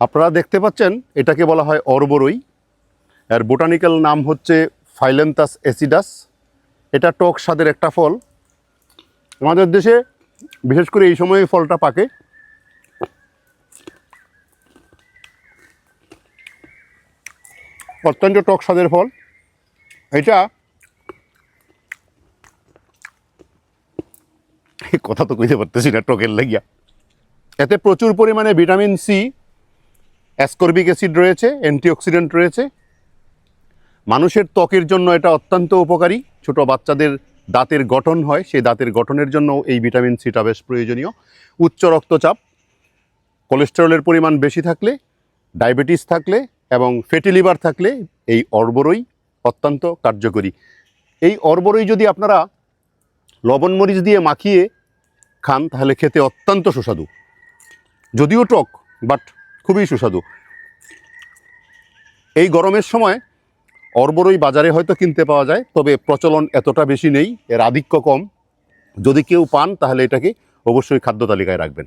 আপনারা দেখতে পাচ্ছেন, এটাকে বলা হয় অরবরই। এর বোটানিক্যাল নাম হচ্ছে ফাইলেন্তাস অ্যাসিডাস এটা টক স্বাদের একটা ফল। আমাদের দেশে বিশেষ করে এই সময়ে ফলটা পাকে। অত্যন্ত টক স্বাদের ফল। এটা কথা তো কইতে পারতেছি না টকের লাগিয়া। এতে প্রচুর পরিমাণে ভিটামিন সি অ্যাসকর্বিক অ্যাসিড রয়েছে, অ্যান্টিঅক্সিডেন্ট রয়েছে। মানুষের ত্বকের জন্য এটা অত্যন্ত উপকারী। ছোট বাচ্চাদের দাঁতের গঠন হয়, সেই দাঁতের গঠনের জন্য এই ভিটামিন সিটা বেশ প্রয়োজনীয়। উচ্চ রক্তচাপ, কোলেস্টেরলের পরিমাণ বেশি থাকলে, ডায়াবেটিস থাকলে এবং ফ্যাটি লিভার থাকলে এই অর্বরই অত্যন্ত কার্যকরী। এই অর্বরই যদি আপনারা লবণ মরিচ দিয়ে মাখিয়ে খান, তাহলে খেতে অত্যন্ত সুস্বাদু। যদিও টক, বাট খুবই সুস্বাদু। এই গরমের সময় অর্বরই বাজারে হয়তো কিনতে পাওয়া যায়, তবে প্রচলন এতটা বেশি নেই, এর আধিক্য কম। যদি কেউ পান, তাহলে এটাকে অবশ্যই খাদ্য তালিকায় রাখবেন।